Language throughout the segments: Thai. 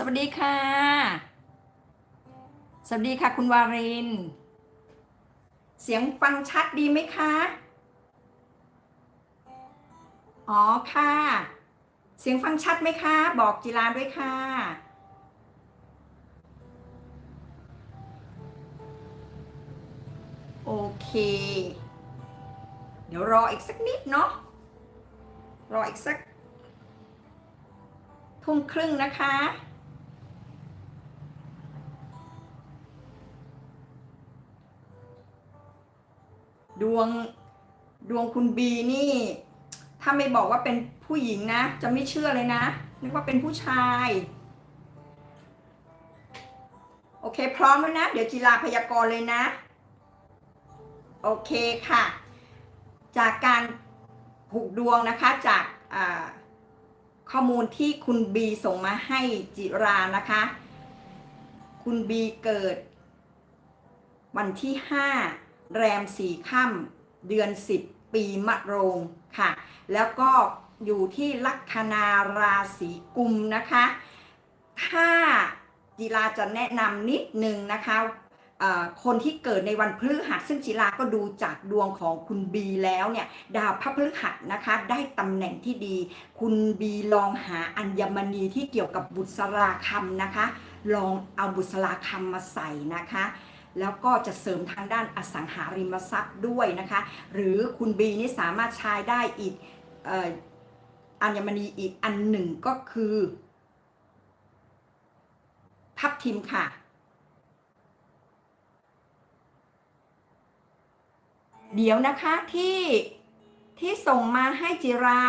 สวัสดีค่ะ สวัสดีค่ะคุณวาริน เสียงฟังชัดดีไหมคะ อ๋อค่ะ เสียงฟังชัดไหมคะ บอกจิราด้วยค่ะ โอเค เดี๋ยวรออีกสักนิดเนาะ รออีกสักทุ่มครึ่งนะคะ ดวงดวงคุณบีนี่ ถ้าไม่บอกว่าเป็นผู้หญิงนะ จะไม่เชื่อเลยนะนึกว่าเป็นผู้ชาย โอเค พร้อมแล้วนะ เดี๋ยวจีราพยากรณ์เลยนะ โอเคค่ะ จากการผูกดวงนะคะจากข้อมูลที่คุณบีส่งมาให้จิรานะคะ คุณบีเกิดวันที่ 5 แรมสี่ค่ำเดือน10ปีมะโรงค่ะ แล้วก็อยู่ที่ลัคนาราศีกุมนะคะ ถ้าจิราจะแนะนำนิดนึงนะคะคนที่เกิดในวันพฤหัสซึ่งจิราก็ดูจากดวงของคุณบีแล้วเนี่ยดาวพระพฤหัสนะคะได้ตำแหน่งที่ดี คุณบีลองหาอัญมณีที่เกี่ยวกับบุษราคำนะคะ ลองเอาบุษราคำมาใส่นะคะ แล้วก็จะเสริมทางด้านอสังหาริมทรัพย์ด้วยนะคะ หรือคุณบีนี่สามารถใช้ได้อีกออัญมณีอีกอันหนึ่งก็คือทับทิมค่ะ เดี๋ยวนะคะที่ที่ส่งมาให้จิรา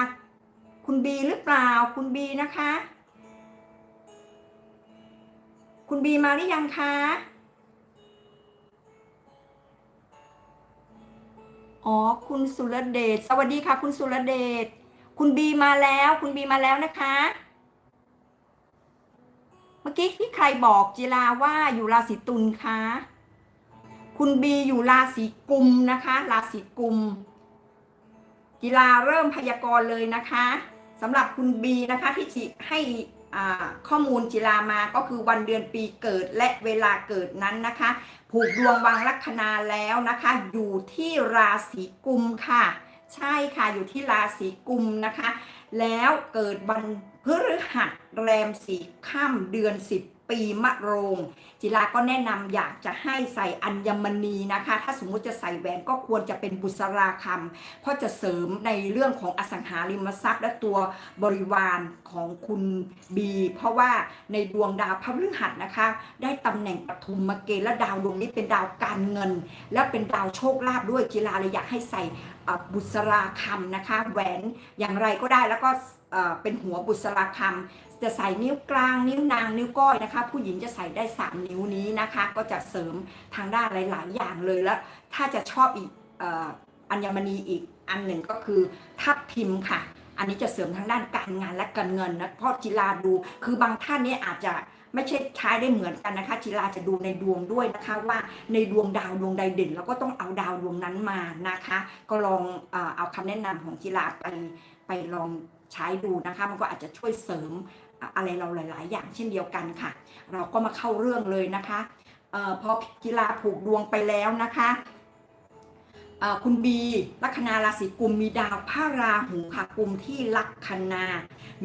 คุณบีหรือเปล่าคุณบีนะคะ คุณบีมาหรือยังคะ อ๋อ คุณสุรเดช สวัสดีค่ะ คุณสุรเดช คุณบีมาแล้ว คุณบีมาแล้วนะคะ เมื่อกี้ที่ใครบอกจิราว่าอยู่ราศีตุลคะ คุณบีอยู่ราศีกุมนะคะ ราศีกุมกีฬาเริ่มพยากรณ์เลยนะคะสำหรับคุณบีนะคะที่จิให้ ข้อมูลจิรามาก็คือวันเดือนปีเกิดและเวลาเกิดนั้นนะคะ ผูกดวงวังลัคนาแล้วนะคะ อยู่ที่ราศีกุมค่ะ ใช่ค่ะอยู่ที่ราศีกุมนะคะ แล้วเกิดวันพฤหัสแรมสีค่ำเดือน 10 ปีมะโรง จิราก็แนะนำอยากจะให้ใส่อัญมณีนะคะ ถ้าสมมุติจะใส่แหวนก็ควรจะเป็นบุษราคำเพราะจะเสริมในเรื่องของอสังหาริมทรัพย์ และตัวบริวารของคุณบี เพราะว่าในดวงดาวพระฤหัสนะคะ ได้ตำแหน่งปฐุมเกณฑ์และดาวดวงนี้เป็นดาวการเงิน และเป็นดาวโชคลาภด้วยจิราเลยอยากให้ใส่บุษราคำนะคะ แหวนอย่างไรก็ได้แล้วก็ เป็นหัวบุษราคำจะใส่นิ้วกลางนิ้วนางนิ้วก้อยนะคะ ผู้หญิงจะใส่ได้ 3 นิ้วนี้นะคะ ก็จะเสริมทางด้านหลาย ๆ อย่างเลยแล้ว ถ้าจะชอบอีกอัญมณีอีกอันหนึ่งก็คือทับทิมค่ะ อันนี้จะเสริมทางด้านการงานและการเงินนะเพราะจิลาดู คือบางท่านนี่อาจจะไม่ใช่ใช้ได้เหมือนกันนะคะจิลาจะดูในดวงด้วยนะคะว่าในดวงดาวดวงใดเด่นเราก็ต้องเอาดาวดวงนั้นมานะคะ ก็ลองเออเอาคำแนะนำของจิลาไปไปลอง ใช้ดูนะคะ มันก็อาจจะช่วยเสริมอะไรเราหลาย ๆ อย่างเช่นเดียวกันค่ะ เราก็มาเข้าเรื่องเลยนะคะเออพอกีฬาผูกดวงไปแล้วนะคะ คุณบีลัคนาราศีกุมมีดาวพระราหูค่ะกุมที่ลัคนา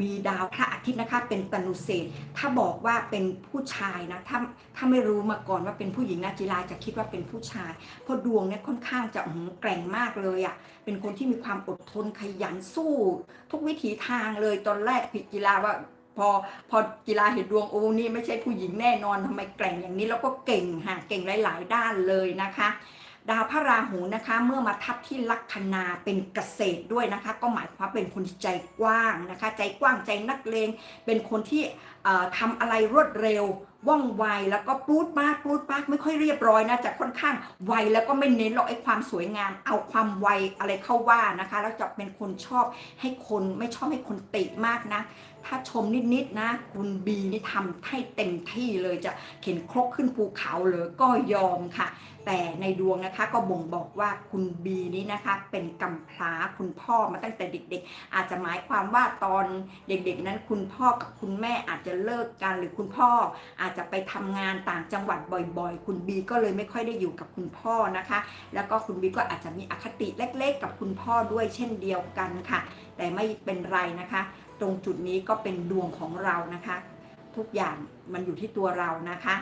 มีดาวพระอาทิตย์นะคะ เป็นตนุเศษถ้าบอกว่าเป็นผู้ชายนะถ้าถ้าไม่รู้มาก่อนว่าเป็นผู้หญิงนะกีฬาจะคิดว่าเป็นผู้ชาย เพราะดวงเนี่ยค่อนข้างจะหแกร่งมากเลยอะ่ะเป็นคนที่มีความอดทนขยันสู้ ทุกวิถีทางเลยตอนแรกผิดกีฬาว่าพอพอกีฬาเห็นดวงโอ้นี่ไม่ใช่ผู้หญิงแน่นอนทำไมแกร่งอย่างนี้แล้วก็เก่งหาเก่งหลาย ๆ ด้านเลยนะคะ ดาวพระราหูนะคะ เมื่อมาทับที่ลัคนาเป็นเกษตรด้วยนะคะ ก็หมายความเป็นคนใจกว้างนะคะ ใจกว้างใจนักเลงเป็นคนที่เอ่อทำอะไรรวดเร็วว่องไวแล้วก็ปลูดปากปลูดปากไม่ค่อยเรียบร้อยนะจะค่อนข้างไวแล้วก็ไม่เน้นหรอกไอ้ความสวยงาม เอาความไวอะไรเข้าว่านะคะ แล้วจะเป็นคนชอบให้คนไม่ชอบให้คนติมากนะ ถ้าชมนิดๆนะ คุณบีนี่ทำให้เต็มที่เลยจะเข็นครกขึ้นภูเขาเลยก็ยอมค่ะ แต่ในดวงนะคะก็บ่งบอกว่าคุณบีนี้นะคะเป็นกำพร้าคุณพ่อมาตั้งแต่เด็กๆ อาจจะหมายความว่าตอนเด็กๆ นั้นคุณพ่อกับคุณแม่อาจจะเลิกกันหรือคุณพ่อ อาจจะไปทำงานต่างจังหวัดบ่อยๆ คุณบีก็เลยไม่ค่อยได้อยู่กับคุณพ่อนะคะ แล้วก็คุณบีก็อาจจะมีอคติเล็กๆ กับคุณพ่อด้วยเช่นเดียวกันค่ะ แต่ไม่เป็นไรนะคะ รงจุดนี้ก็เป็นดวงของเรานะคะ ทุกอย่างมันอยู่ที่ตัวเรานะคะ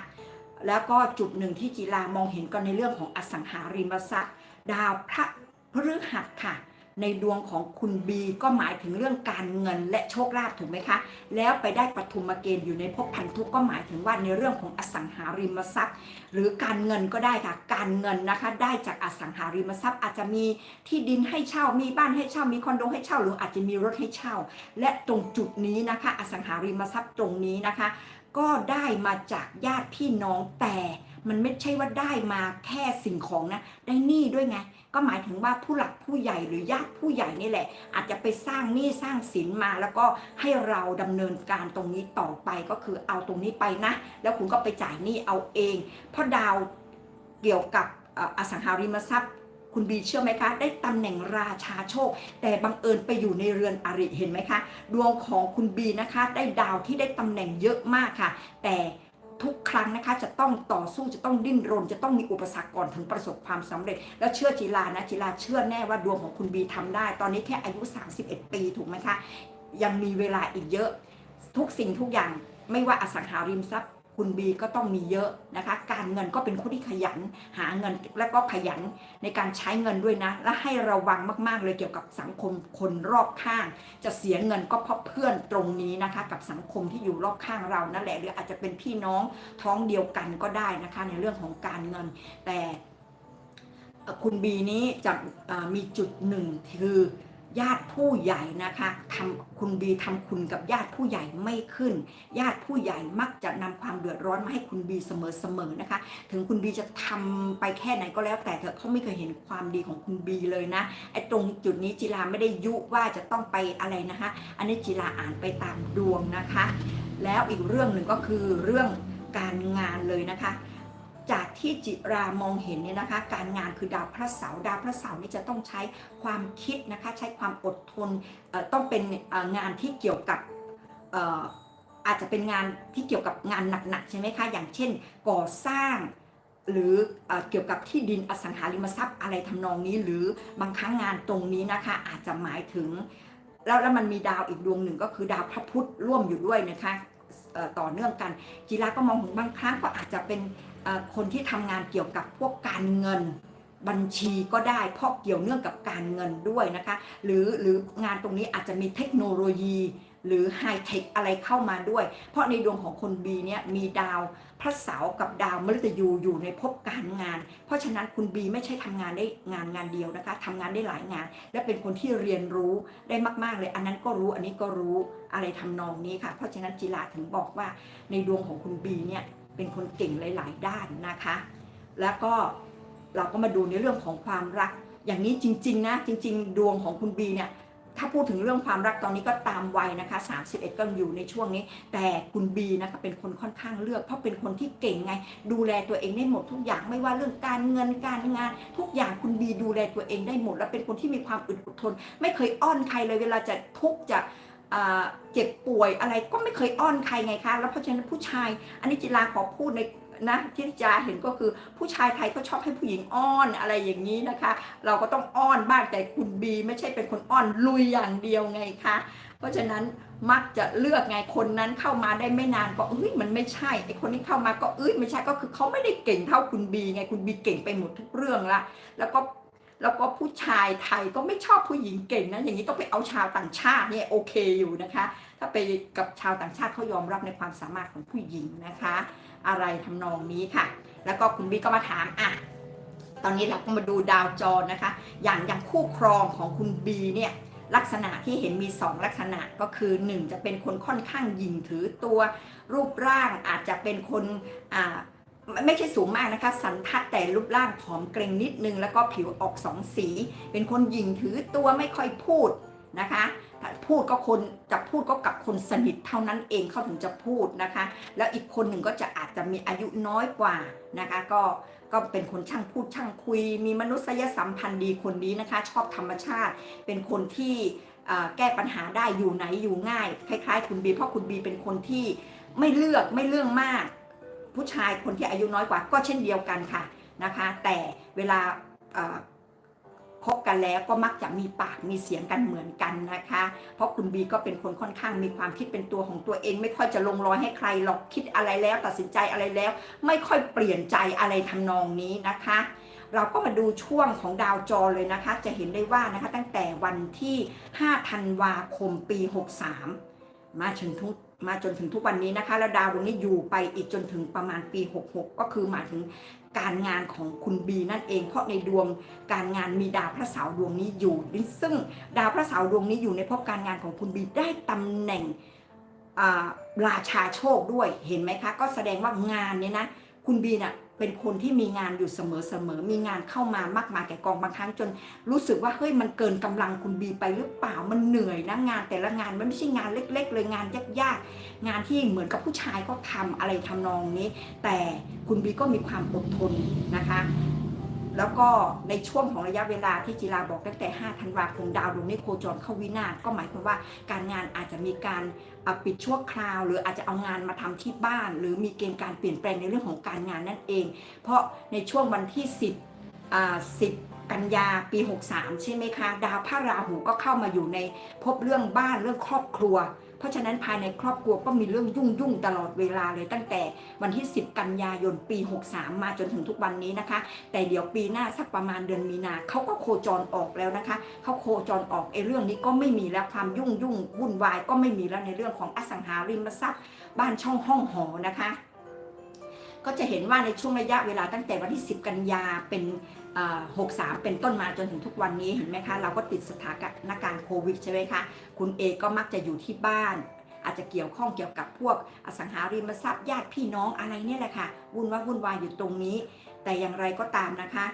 แล้วก็จุดหนึ่งที่จีรามองเห็นก็ในเรื่องของอสังหาริมทรัพย์ ดาวพระพฤหัสค่ะ ในดวงของคุณบีก็หมายถึงเรื่องการเงินและโชคลาภถูกไหมคะ แล้วไปได้ปฐุมเกณฑ์อยู่ในภพพันธุก็หมายถึงว่าในเรื่องของอสังหาริมทรัพย์ หรือการเงินก็ได้ค่ะ การเงินนะคะได้จากอสังหาริมทรัพย์ อาจจะมีที่ดินให้เช่ามีบ้านให้เช่ามีคอนโดให้เช่า หรืออาจจะมีรถให้เช่า และตรงจุดนี้นะคะ อสังหาริมทรัพย์ตรงนี้นะคะ ก็ได้มาจากญาติพี่น้องแต่มันไม่ใช่ว่าได้มาแค่สิ่งของนะ ได้หนี้ด้วยไง ก็หมายถึงว่าผู้หลักผู้ใหญ่หรือญาติผู้ใหญ่นี่แหละ อาจจะไปสร้างหนี้สร้างสินมา แล้วก็ให้เราดำเนินการตรงนี้ต่อไปก็คือเอาตรงนี้ไปนะ แล้วคุณก็ไปจ่ายหนี้เอาเอง เพราะดาวเกี่ยวกับเอ่ออสังหาริมทรัพย์คุณบีเชื่อไหมคะ ได้ตำแหน่งราชาโชค แต่บังเอิญไปอยู่ในเรือนอริเห็นไหมคะ ดวงของคุณบีนะคะ ได้ดาวที่ได้ตำแหน่งเยอะมากค่ะ แต่ ทุกครั้งนะคะจะต้องต่อสู้จะต้องดิ้นรน จะต้องมีอุปสรรคก่อนถึงประสบความสำเร็จ แล้วเชื่อจีลานะจีลาเชื่อแน่ว่าดวงของคุณบีทำได้ ตอนนี้แค่อายุ 31 ปีถูกไหมคะ ยังมีเวลาอีกเยอะ ทุกสิ่งทุกอย่างไม่ว่าอสังหาริมทรัพย์ คุณบีก็ต้องมีเยอะนะคะ การเงินก็เป็นคนที่ขยันหาเงินและก็ขยันในการใช้เงินด้วยนะ และให้ระวังมากๆเลยเกี่ยวกับสังคมคนรอบข้าง จะเสียเงินก็เพราะเพื่อนตรงนี้นะคะ กับสังคมที่อยู่รอบข้างเรานั่นแหละหรืออาจจะเป็นพี่น้องท้องเดียวกันก็ได้นะคะ ในเรื่องของการเงิน แต่คุณบีนี้จะมีจุดหนึ่งคือ ญาติผู้ใหญ่นะคะทำคุณบีทำคุณกับญาติผู้ใหญ่ไม่ขึ้น ญาติผู้ใหญ่มักจะนำความเดือดร้อนมาให้คุณบีเสมอๆนะคะ ถึงคุณบีจะทำไปแค่ไหนก็แล้วแต่เถอเขาไม่เคยเห็นความดีของคุณบีเลยนะไอ้ตรงจุดนี้จิลาไม่ได้ยุว่าจะต้องไปอะไรนะคะ อันนี้จิลาอ่านไปตามดวงนะคะ แล้วอีกเรื่องหนึ่งก็คือเรื่องการงานเลยนะคะ ที่จิรามองเห็นเนี่ยนะคะ การงานคือดาวพระเสาร์ดาวพระเสาร์นี่จะต้องใช้ความคิดนะคะ ใช้ความอดทนต้องเป็นงานที่เกี่ยวกับอาจจะเป็นงานที่เกี่ยวกับงานหนักๆใช่ไหมคะอย่างเช่น ก่อสร้างหรือเอ่อเกี่ยวกับที่ดินอสังหาริมทรัพย์อะไรทำนองนี้ หรือบางครั้งงานตรงนี้นะคะ อาจจะหมายถึง แล้วแล้วมันมีดาวอีกดวงหนึ่งก็คือดาวพระพุธร่วมอยู่ด้วยนะคะต่อเนื่องกัน จีราก็มองถึงบางครั้งก็อาจจะเป็น คนที่ทำงานเกี่ยวกับพวกการเงินบัญชีก็ได้เพราะเกี่ยวเนื่องกับการเงินด้วยนะคะ หรือหรืองานตรงนี้อาจจะมีเทคโนโลยี หรือไฮเทคอะไรเข้ามาด้วย เพราะในดวงของคนบีเนี่ยมีดาวพระเสาร์กับดาวมฤตยูอยู่ในภพการงาน เพราะฉะนั้นคุณบีไม่ใช่ทำงานได้งานงานเดียวนะคะทำงานได้หลายงาน และเป็นคนที่เรียนรู้ได้มาก ๆ เลย อันนั้นก็รู้อันนี้ก็รู้อะไรทำนองนี้ค่ะ เพราะฉะนั้นจิลาถึงบอกว่าในดวงของคุณบีเนี่ย เป็นคนเก่งหลาย ๆ ด้านนะคะ แล้วก็เราก็มาดูในเรื่องของความรัก อย่างนี้จริง ๆ นะ จริง ๆ ดวงของคุณบีเนี่ยถ้าพูดถึงเรื่องความรักตอนนี้ก็ตามวัยนะคะ 31 ก็อยู่ในช่วงนี้ แต่คุณบีนะคะเป็นคนค่อนข้างเลือก เพราะเป็นคนที่เก่งไง ดูแลตัวเองได้หมดทุกอย่างไม่ว่าเรื่องการเงินการงาน ทุกอย่างคุณบีดูแลตัวเองได้หมด แล้วเป็นคนที่มีความอดทน ไม่เคยอ้อนใครเลยเวลาจะทุกข์จะ เจ็บป่วยอะไรก็ไม่เคยอ้อนใครไงคะ แล้วเพราะฉะนั้นผู้ชาย อันนี้จิลาขอพูดในนะที่จิลาเห็นก็คือผู้ชายไทยก็ชอบให้ผู้หญิงอ้อนอะไรอย่างนี้นะคะ เราก็ต้องอ้อนบ้างแต่คุณบีไม่ใช่เป็นคนอ้อนลุยอย่างเดียวไงคะ เพราะฉะนั้นมักจะเลือกไงคนนั้นเข้ามาได้ไม่นานก็เอ้ยมันไม่ใช่ไอคนนี้เข้ามาก็เอ้ยไม่ใช่ก็คือเขาไม่ได้เก่งเท่าคุณบีไงคุณบีเก่งไปหมดทุกเรื่องละแล้วก็ แล้วก็ผู้ชายไทยก็ไม่ชอบผู้หญิงเก่งนะอย่างนี้ต้องไปเอาชาวต่างชาติเนี่ยโอเคอยู่นะคะ ถ้าไปกับชาวต่างชาติเขายอมรับในความสามารถของผู้หญิงนะคะ อะไรทำนองนี้ค่ะ แล้วก็คุณบีก็มาถามอะตอนนี้เราก็มาดูดาวจรนะคะ อย่างอย่างคู่ครองของคุณบีเนี่ยลักษณะที่เห็นมี 2 ลักษณะก็คือ 1 จะเป็นคนค่อนข้างหยิ่งถือตัวรูปร่างอาจจะเป็นคนอ่า ไม่ใช่สูงมากนะคะ สันทัดแต่รูปร่างผอมเกรงนิดนึง แล้วก็ผิวออกสองสี เป็นคนหยิ่งถือตัวไม่ค่อยพูดนะคะพูดก็คนจะพูดก็กับคนสนิทเท่านั้นเองเขาถึงจะพูดนะคะ แล้วอีกคนหนึ่งก็จะอาจจะมีอายุน้อยกว่านะคะ ก็ก็เป็นคนช่างพูดช่างคุย มีมนุษยสัมพันธ์ดีคนนี้นะคะ ชอบธรรมชาติ เป็นคนที่แก้ปัญหาได้อยู่ไหนอยู่ง่าย คล้ายๆ คุณบีเพราะคุณบีเป็นคนที่ไม่เลือกไม่เรื่องมาก ผู้ชายคนที่อายุน้อยกว่าก็เช่นเดียวกันค่ะนะคะ แต่เวลาคบกันแล้วก็มักจะมีปากมีเสียงกันเหมือนกันนะคะ เพราะคุณบีก็เป็นคนค่อนข้างมีความคิดเป็นตัวของตัวเอง ไม่ค่อยจะลงรอยให้ใครหรอกคิดอะไรแล้ว ตัดสินใจอะไรแล้ว ไม่ค่อยเปลี่ยนใจอะไรทำนองนี้นะคะ เราก็มาดูช่วงของดาวจรเลยนะคะ จะเห็นได้ว่านะคะตั้งแต่วันที่5ธันวาคมปี 63 มาถึงทุก มาจนถึงทุกวันนี้นะคะ แล้วดาวดวงนี้อยู่ไปอีกจนถึงประมาณปี 66 ก็คือหมายถึงการงานของคุณบีนั่นเอง เพราะในดวงการงานมีดาวพระเสาร์ดวงนี้อยู่ ซึ่งดาวพระเสาร์ดวงนี้อยู่ในภพการงานของคุณบีได้ตำแหน่งราชาโชคด้วยเห็นไหมคะ ก็แสดงว่างานเนี่ยนะ คุณบีน่ะ เป็นคนที่มีงานอยู่เสมอๆมีงานเข้ามามากมายแก่กองบางครั้งจน รู้สึกว่าเฮ้ยมันเกินกำลังคุณบีไปหรือเปล่ามันเหนื่อยนะงานแต่ละงานมันไม่ใช่งานเล็ก ๆ เลยงานยากๆงานที่เหมือนกับผู้ชายเขาทำอะไรทำนองนี้ แต่คุณบีก็มีความอดทนนะคะ แล้วก็ในช่วงของระยะเวลาที่จิราบอกตั้งแต่ 5 ธันวาคมดาวดวงนี้โคจรเข้าวินาศก็หมายความว่าการงานอาจจะมีการปิดชั่วคราว หรืออาจจะเอางานมาทำที่บ้าน หรือมีเกณฑ์การเปลี่ยนแปลงในเรื่องของการงานนั่นเอง เพราะในช่วงวันที่ 10อ่า10กันยาปี 63 ใช่ไหมคะ ดาวพระราหูก็เข้ามาอยู่ในพบเรื่องบ้านเรื่องครอบครัว เพราะฉะนั้นภายในครอบครัวก็มีเรื่องยุ่งยุ่งตลอดเวลาเลยตั้งแต่วันที่ 10 กันยายนปี 63 มาจนถึงทุกวันนี้นะคะ แต่เดี๋ยวปีหน้าสักประมาณเดือนมีนาเขาก็โคจรออกแล้วนะคะเขาโคจรออกไอ้เรื่องนี้ก็ไม่มีแล้วความยุ่งยุ่งวุ่นวายก็ไม่มีแล้วในเรื่องของอสังหาริมทรัพย์ บ้านช่องห้องหอนะคะก็จะเห็นว่าในช่วงระยะเวลาตั้งแต่วันที่ 10 กันยาเป็น 63 เป็นต้นมาจนถึงทุกวันนี้เห็นไหมคะเราก็ติดสถานการณ์โควิดใช่ไหมคะคุณเอก็มักจะอยู่ที่บ้าน อาจจะเกี่ยวข้องเกี่ยวกับพวกอสังหาริมทรัพย์ญาติพี่น้องอะไรเนี่ยแหละค่ะวุ่นว่าวุ่นวายอยู่ตรงนี้ แต่อย่างไรก็ตามนะคะ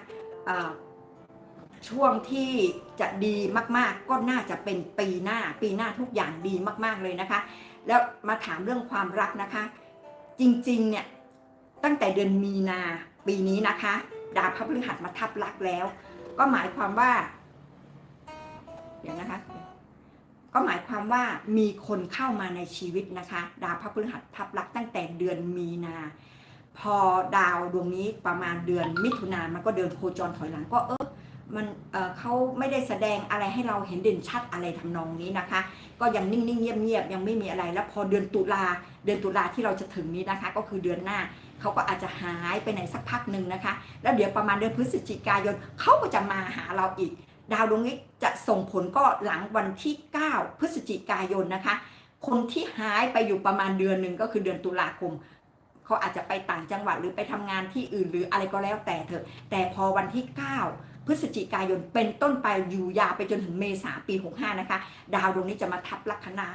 ช่วงที่จะดีมากๆ ก็น่าจะเป็นปีหน้า ปีหน้าทุกอย่างดีมากๆเลยนะคะ แล้วมาถามเรื่องความรักนะคะ จริงๆเนี่ยตั้งแต่เดือนมีนาปีนี้นะคะ ดาวพระพฤหัสมาทับลักแล้ว ก็หมายความว่าเดี๋ยวนะคะ ก็หมายความว่ามีคนเข้ามาในชีวิตนะคะ ดาวพระพฤหัสทับลักตั้งแต่เดือนมีนา พอดาวดวงนี้ประมาณเดือนมิถุนามันก็เดินโคจรถอยหลังก็เออมันเเขาไม่ได้แสดงอะไรให้เราเห็นเด่นชัดอะไรทำนองนี้นะคะ ก็ยังนิ่งๆเงียบๆยังไม่มีอะไรแล้วพอเดือนตุลาเดือนตุลาที่เราจะถึงนี้นะคะ ก็คือเดือนหน้า เขาก็อาจจะหายไปไหนสักพักหนึ่งนะคะ แล้วเดี๋ยวประมาณเดือนพฤศจิกายนเขาก็จะมาหาเราอีก ดาวดวงนี้จะส่งผลก็หลังวันที่ 9 พฤศจิกายนนะคะ คนที่หายไปอยู่ประมาณเดือนหนึ่งก็คือเดือนตุลาคมเขาอาจจะไปต่างจังหวัดหรือไปทำงานที่อื่นหรืออะไรก็แล้วแต่เถอะ แต่พอวันที่ 9 พฤศจิกายนเป็นต้นไปอยู่ยาวไปจนถึงเมษาปี 65 นะคะ ดาวดวงนี้จะมาทับลัคนา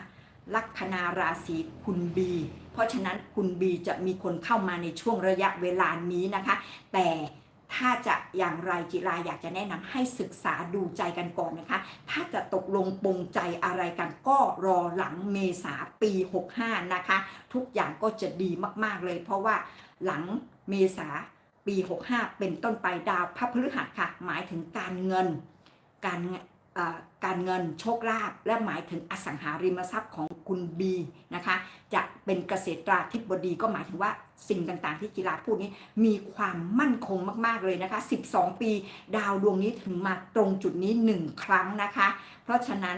ลัคนาราศีคุณบี เพราะฉะนั้นคุณบีจะมีคนเข้ามาในช่วงระยะเวลานี้นะคะ แต่ถ้าจะอย่างไรจิราอยากจะแนะนำให้ศึกษาดูใจกันก่อนนะคะ ถ้าจะตกลงปงใจอะไรกันก็รอหลังเมษาปี 65 นะคะ ทุกอย่างก็จะดีมากๆเลย เพราะว่าหลังเมษาปี 65 เป็นต้นไปดาวพระพฤหัสค่ะ หมายถึงการเงิน การการเงินโชคลาภและหมายถึงอสังหาริมทรัพย์ของ คุณบีนะคะจะเป็นเกษตราธิบดีก็หมายถึงว่าสิ่งต่างๆที่กีฬาพูดนี้มีความมั่นคงมากๆเลยนะคะ 12 ปีดาวดวงนี้ถึงมาตรงจุดนี้ 1 ครั้งนะคะ เพราะฉะนั้น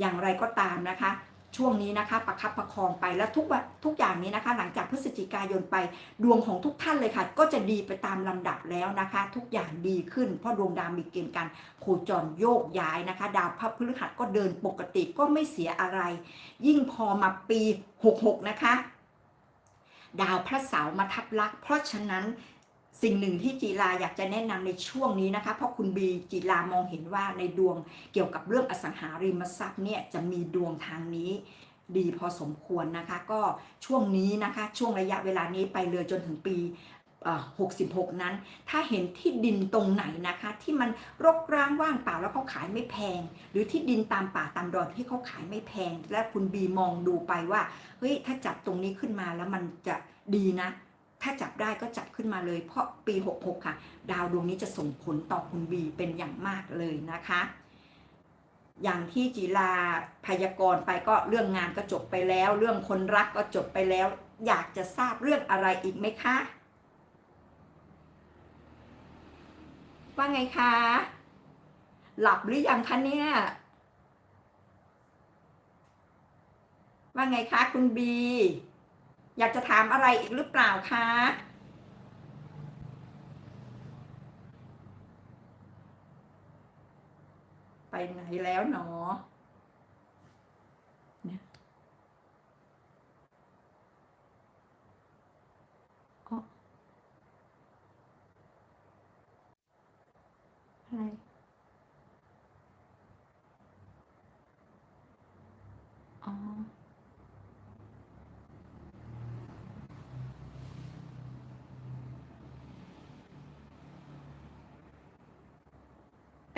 อย่างไรก็ตามนะคะ ช่วงนี้นะคะประคับประคองไปแล้วทุกวันทุกอย่างนี้นะคะ หลังจากพฤศจิกายนไปดวงของทุกท่านเลยค่ะ ก็จะดีไปตามลำดับแล้วนะคะ ทุกอย่างดีขึ้นเพราะดวงดาวมีเกณฑ์การโคจรโยกย้ายนะคะ ดาวพระพฤหัสก็เดินปกติก็ไม่เสียอะไร ยิ่งพอมาปี 66 นะคะ ดาวพระเสาร์มาทับลัก เพราะฉะนั้น สิ่งหนึ่งที่จีราอยากจะแนะนำในช่วงนี้นะคะเพราะคุณบีจีรามองเห็นว่าในดวงเกี่ยวกับเรื่องอสังหาริมทรัพย์เนี่ยจะมีดวงทางนี้ดีพอสมควรนะคะ ก็ช่วงนี้นะคะช่วงระยะเวลานี้ไปเลยจนถึงปีหกสิบหกนั้น ถ้าเห็นที่ดินตรงไหนนะคะ ที่มันรกร้างว่างเปล่าแล้วเขาขายไม่แพง หรือที่ดินตามป่าตามดอนที่เขาขายไม่แพง และคุณบีมองดูไปว่าเฮ้ยถ้าจับตรงนี้ขึ้นมาแล้วมันจะดีนะ ถ้าจับได้ก็จับขึ้นมาเลย เพราะปี 66 ค่ะ ดาวดวงนี้จะส่งผลต่อคุณบีเป็นอย่างมากเลยนะคะ อย่างที่จีลาพยากรณ์ไปก็เรื่องงานก็จบไปแล้ว เรื่องคนรักก็จบไปแล้ว อยากจะทราบเรื่องอะไรอีกไหมคะ ว่าไงคะ หลับหรือยังคะเนี่ย ว่าไงคะคุณบี อยากจะถามอะไรอีกหรือเปล่าคะไปไหนแล้วหนอเนี่ยอ๋ออะไร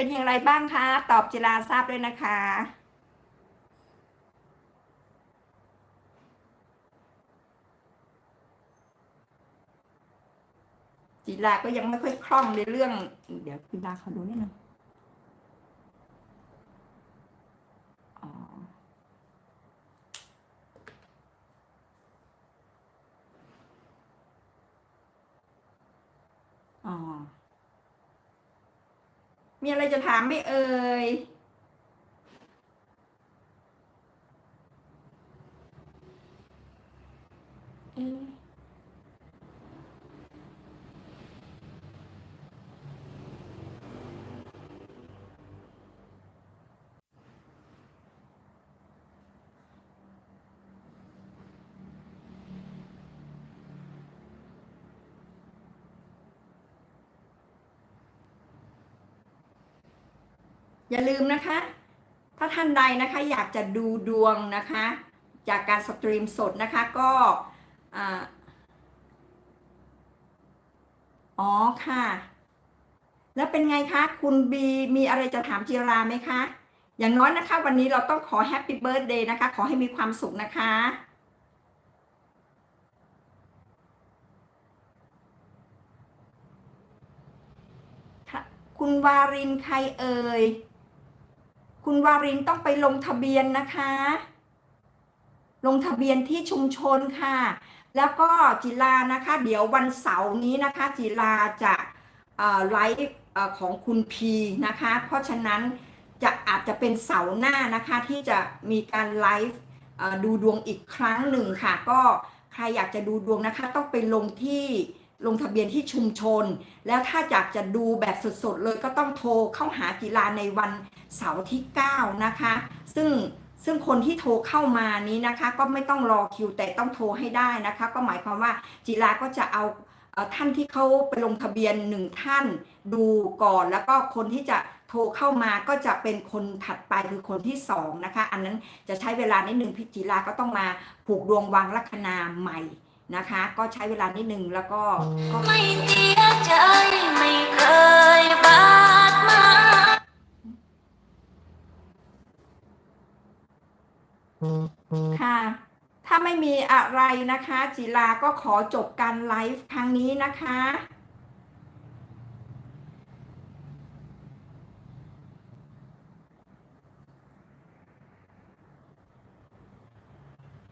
เป็นอย่างไรบ้างคะ ตอบจิราทราบด้วยนะคะ จิราก็ยังไม่ค่อยคล่องในเรื่อง เดี๋ยวจิราขอดูนิดนึงอ๋ออ๋อ มีอะไรจะถามไหม่เอ่ย เอ๊ อย่าลืมนะคะ ถ้าท่านใดนะคะอยากจะดูดวงนะคะ จากการสตรีมสดนะคะก็อ๋อค่ะ แล้วเป็นไงคะ คุณบีมีอะไรจะถามจิราไหมคะ อย่างน้อยนะคะ วันนี้เราต้องขอแฮปปี้เบิร์ดเดย์นะคะ ขอให้มีความสุขนะคะค่ะคุณวารินใครเอ่ย คุณวารินต้องไปลงทะเบียนนะคะ ลงทะเบียนที่ชุมชนค่ะ แล้วก็จิลานะคะ เดี๋ยววันเสาร์นี้นะคะ จิลาจะไลฟ์ของคุณพีนะคะ เพราะฉะนั้นจะอาจจะเป็นเสาร์หน้านะคะที่จะมีการไลฟ์ดูดวงอีกครั้งหนึ่งค่ะ ก็ใครอยากจะดูดวงนะคะ ต้องไปลงที่ลงทะเบียนที่ชุมชน แล้วถ้าอยากจะดูแบบสดๆเลยก็ต้องโทรเข้าหากีฬาในวัน เสาร์ที่ 9 นะคะ ซึ่งซึ่งคนที่โทรเข้ามานี้นะคะ ก็ไม่ต้องรอคิวแต่ต้องโทรให้ได้นะคะ ก็หมายความว่าจิลาก็จะเอาท่านที่เขาไปลงทะเบียนหนึ่งท่านดูก่อน แล้วก็คนที่จะโทรเข้ามาก็จะเป็นคนถัดไปคือคนที่สองนะคะ อันนั้นจะใช้เวลานิดหนึ่งพิจิลาก็ต้องมาผูกดวงวางลัคนาใหม่นะคะ ก็ใช้เวลานิดหนึ่งแล้วก็ก็ไม่เสียใจไม่เคยบา ค่ะ ถ้าไม่มีอะไรนะคะ จิลาก็ขอจบการไลฟ์ครั้งนี้นะคะ